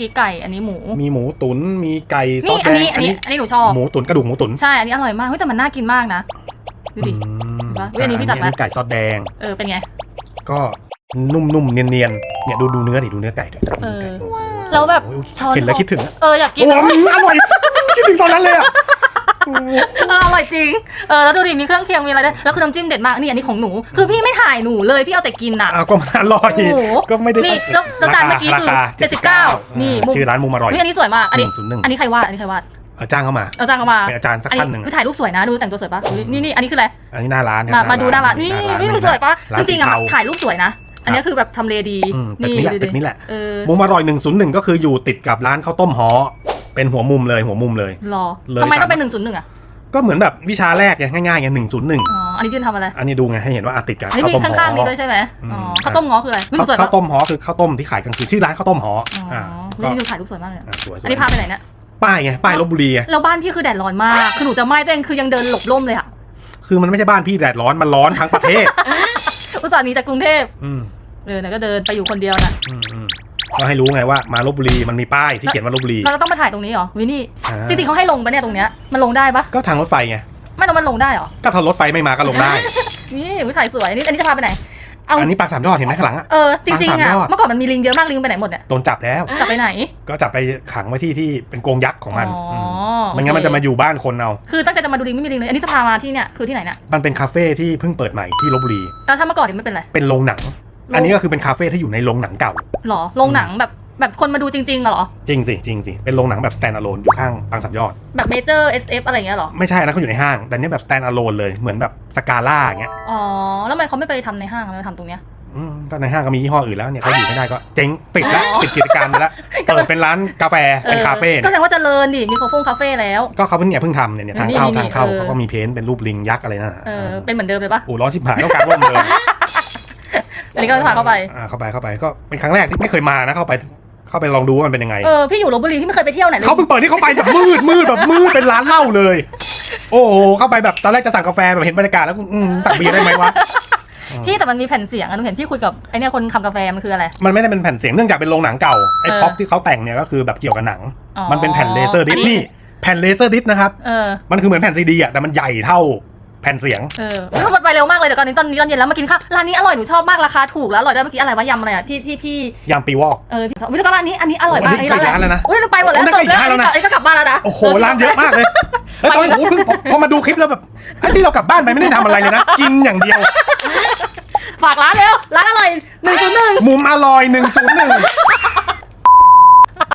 กี้ไก่อันนี้หมู มีหมูตุ๋นมีไก่ซอนี่สอัแดนงนี้อันนี้อันนี้หนูชอบ หมูตุ๋นกระดูกหมูตุ๋นใช่ อันนี้อร่อยมากเฮ้ยแต่มันน่ากินมากนะ ดูดิอืมปะอุ๊ยอันนี้พี่ตัดไหมอันนี้ไก่ซอสแดง เออเป็นไง ก็นุ่มๆเนียนๆเนี่ยดูดูเนื้อดิดูเนื้อไก่ดิดูเอเนื้ออไก่แล้วแบบโอ้ยช้อนเห็นแล้วคิดถึงอะเอออยากกินโอ้ยอร่อยคิดถึงตอนนั้นเลยอะ เอออร่อยจริง เออแล้วดูดิมีเครื่องเคียงมีอะไรด้วยแล้วคือน้ำจิ้มเด็ดมากนี่อันนี้ของหนู คือพี่ไม่ถ่ายหนูเลยพี่เอาแต่กินอะอ้าวก็มันอร่อย โอ้โหก็ไม่ได้นี่แล้วแล้วจานเมื่อกี้ราคือคา79นี่มุม ชื่อร้านมุมอร่อย นี่อันนี้สวยมาก อันนี้ 101 อันนี้ใครวาดอันนี้ใครวาดเอาจ้างเข้ามา เอาจ้างเขามาเป็นอาจารย์สักท่านหนึ่งอัถ่ายรูปสวยนะดูแต่งตัวสวยปะอุ๊ยนี่นี่อันนี้คืออะไร อันนี้หน้าร้านครับมามาดูหน้าร้านนี่หานี่ดูสวยปะร้าจนริงๆอะสีเทา ถ่ายรูปสวยนะ อันนี้คือแบบทำเลดีอืมตึกนี้แหละดูดิตึกนี้แหละ เออ มุมอร่อย 101 ก็คืออยู่ติดกับร้านข้าวต้มหอ เป็นหัวมุมเลยหัวมุมเลย รอเลย ทำไมสามต้องเป็นหนึ่งศูนย์หนึ่งอะก็เหมือนแบบวิชาแรกไงง่ายๆไง101อ๋อ อันนี้ยืนทำอะไรอันนี้ดูไงให้เห็นว่าอะติดกับอันนี้ข้าวมีต้มหอข้างๆนี้ด้วยใช่ไหมอืมอ๋อข้าวต้มง้อคืออะไรอุ๊ยข้าวสวยข้าปะวต้มหอคือข้าวต้มที่ขายกลางคืนชื่อร้านข้าวต้มหออ๋ออ่าอก็นี่ดูถ่ายรูปสวยมากเลยอะอะสวยๆอันนี้พาไปไหนเนี่ย ป้ายไงป้ายลบบุรีไงแล้วบ้านพี่คือแดดร้อนมาก คือหนูจะไหม้ตัวเองคือยังเดินหลบร่มเลยอะคือมันไม่ใช่บ้านพี่แดดร้อนมันร้อนทั้งประเทศ อุตส่าห์หนีจากกรุงเทพ อืมเออเนี่ยก็เดินไปอยู่คนเดียวนะ อืมอืม ก็ให้รู้ไงว่ามาลบบุรีมันมีป้ายที่เขียนว่าลบบุรีเราต้องมาถ่ายตรงนี้เหรอวินี่อ่าจริงๆเขาให้ลงปะเนี่ยตรงเนี้ยมันลงได้ปะก็ทางรถไฟไงไม่ต้องมันลงได้เหรอก็ถ้ารถไฟไม่มาก็ลงได้ นี่วิถ่ายสวยอันนี้อันนี้จะพาไปไหนเอาอันนี้ปลาสามยอดเห็นไหมข้างหลังอะเออจริงๆปลาอะสามยอดเมื่อก่อนมันมีลิงเยอะมากลิงไปไหนหมดเนี่ยโดนจับแล้วจะไปไหน ก็จับไปขังไว้ที่ที่เป็นกรงยักษ์ของมันอ๋อมไม่งั้นมันจะมาอยู่บ้านคนเอาคือตั้งใจจะมาดูลิงไม่มีลิงเลยอันนี้จะพามาที่เนี่ยคือที่ไหนเนี่ยมันเป็นคาเฟ่ที่เพิ่งเปิดใหม่ที่ลบบุรีแล้วถ้าเมื่อก่อนนี่ไม่เป็นไรเป็นโรงหนังโรง อันนี้ก็คือเป็นคาเฟ่ที่อยู่ในโรงหนังเก่า หรอโรงหนังแบบแบบคนมาดูจริงๆอะเหรอ จริงสิจริงสิเป็นโรงหนังแบบ stand alone อยู่ข้างบางสามยอด แบบเมเจอร์ SF อะไรอย่างเงี้ยเหรอ ไม่ใช่นะเขาอยู่ในห้าง แต่นี่แบบ stand alone เลยเหมือนแบบสกาล่าอย่างเงี้ยอ๋อ แล้วทำไมเขาไม่ไปทำในห้างมาทำตรงเนี้ย อืมก็ในห้างก็มียี่ห้ออื่นแล้วเนี่ยเขาอยู่ไม่ได้ก็เจ๊งปิดแล้วอ๋อปิดกิจการไปแล้วเปิดเป็นร้านกาแฟเป็นคาเฟ่ก็เนี่ยแสดงว่าเจริญดิมีคาเฟ่คาเฟ่แล้ว ก็เขาเพิ่งเนี่ยเพิ่งทำเนี่ยเนี่ยทางเข้านี่ทางเข้านี่เออเขาก็มีเพ้นท์เป็นรูปลิงยักษ์อะไรนั่นน่ะเออเป็นเหมือนเดิมเลยปะโอ้ร้อนชิบหายต้องกางร่มเลย อันนี้ก็พาเข้าไป อ่าเข้าไปเข้าไปก็เป็นครั้งแรกที่ไม่เคยมานะเข้าไปเข้าไปลองดูว่ามันเป็นยังไง เออพี่อยู่ลบบุรีพี่ไม่เคยไปเที่ยวไหนเลยเขาเพิ่งเปิดที่เขาไปแบบมืดมืดแบบมืดเป็นร้านเหล้าเลย โอ้โหเข้าไปแบบตอนแรกจะสั่งกาแฟแบบเห็นบรรยากาศแล้วอืมสั่งเบียร์ได้ไหมวะ พี่แต่มันมีแผ่นเสียงอะหนูเห็นพี่คุยกับไอเนี่ยคนทำกาแฟมันคืออะไร มันไม่ได้เป็นแผ่นเสียงเนื่องจากเป็นโรงหนังเก่าไอ้เออพ็อปที่เขาแต่งเนี่ยก็คือแบบเกี่ยวกับหนัง อ๋อมันเป็นแผ่นเลเซอร์ดิสอันนี้ นี่แผ่นเลเซอร์ดิสนะครับ เออ มันคือเหมือนแผ่นซีดีอะแต่มันใหญ่เท่า แผ่นเสียง เออเฮ้ยหมดไปเร็วมากเลยเดี๋ยวก่อนนี้ตอนนี้ตอนเย็นแล้วมากินข้าวร้านนี้อร่อยหนูชอบมากราคาถูกแล้วอร่อยด้วยเมื่อกี้อะไรวะยำอะไรอะที่ที่พี่ยามปีวอก เออพี่ชอบวิแล้วก็ร้านนี้อันนี้อร่อยมากโอ้อันนี่นี้ร้านอะไรอีกร้านแล้วนะอุ้ยเราไปหมดแล้วโอ้จบแล้วได้อันอีกนี้ร้านแล้วนะอันนี้ก็กลับบ้านแล้วนะโอ้โหร้านเยอะมากเลยแล้วตอนโอ้โหเพิ่งพอมาดูคลิปแล้วแบบไอ้ที่เรากลับบ้านไปไม่ได้ทำอะไรเลยนะ กินอย่างเดียว ฝากร้านเร็วร้านอร่อยหนึ่งศูนย์หนึ่งมุมอร่อยหนึ่งศูนย์หนึ่ง